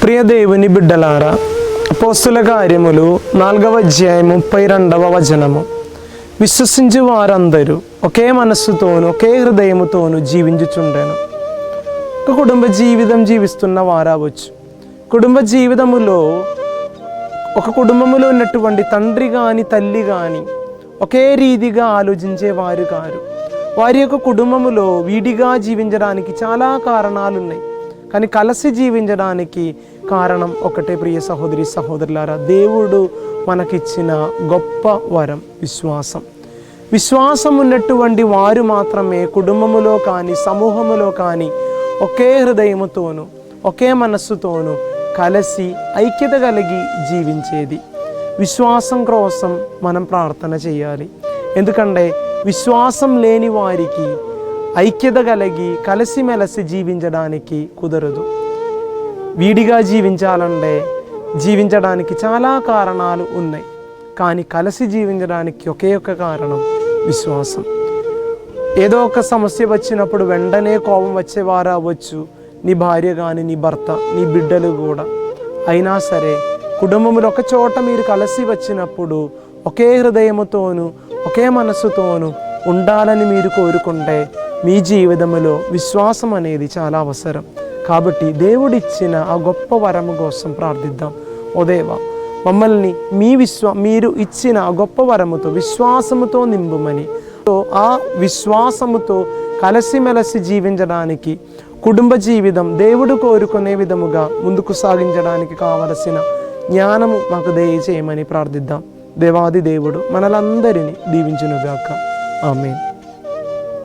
ప్రియ దేవుని బిడ్డలారా పోస్తుల కార్యములు నాలుగవ అధ్యాయం ముప్పై రెండవ వచనము విశ్వసించు వారందరూ ఒకే మనస్సుతోను ఒకే హృదయముతోను జీవించుచుండెను ఒక కుటుంబ జీవితం జీవిస్తున్న వారావచ్చు కుటుంబ జీవితములో ఒక కుటుంబములో ఉన్నటువంటి తండ్రి కానీ తల్లి కానీ ఒకే రీతిగా ఆలోచించే వారు కారు వారి యొక్క కుటుంబములో వీడిగా జీవించడానికి చాలా కారణాలు ఉన్నాయి కానీ కలిసి జీవించడానికి కారణం ఒకటే ప్రియ సహోదరి సహోదరులారా దేవుడు మనకిచ్చిన గొప్ప వరం విశ్వాసం. విశ్వాసం ఉన్నటువంటి వారు మాత్రమే కుటుంబములో కానీ సమూహములో కానీ ఒకే హృదయముతోనూ ఒకే మనస్సుతోనూ కలిసి ఐక్యత కలిగి జీవించేది. విశ్వాసం కోసం మనం ప్రార్థన చేయాలి. ఎందుకంటే విశ్వాసం లేని వారికి ఐక్యత కలిగి కలిసిమెలిసి జీవించడానికి కుదరదు. వీడిగా జీవించాలంటే జీవించడానికి చాలా కారణాలు ఉన్నాయి. కానీ కలిసి జీవించడానికి ఒకే ఒక కారణం విశ్వాసం. ఏదో ఒక సమస్య వచ్చినప్పుడు వెంటనే కోపం వచ్చేవారు అవ్వచ్చు. నీ భార్య కానీ నీ భర్త నీ బిడ్డలు కూడా. అయినా సరే కుటుంబంలో ఒక చోట మీరు కలిసి వచ్చినప్పుడు ఒకే హృదయముతోనూ ఒకే మనసుతోనూ ఉండాలని మీరు కోరుకుంటే మీ జీవితంలో విశ్వాసం అనేది చాలా అవసరం. కాబట్టి దేవుడిచ్చిన ఆ గొప్ప వరము కోసం ప్రార్థిద్దాం. ఓ దేవా మమ్మల్ని మీ విశ్వ మీరు ఇచ్చిన ఆ గొప్ప వరముతో విశ్వాసముతో నింపుమని. ఆ విశ్వాసముతో కలసిమెలసి జీవించడానికి కుటుంబ జీవితం దేవుడు కోరుకునే విధముగా ముందుకు సాగించడానికి కావలసిన జ్ఞానము మాకు దయచేయమని ప్రార్థిద్దాం. దేవాది దేవుడు మనలందరినీ దీవించునుగాక. ఆమె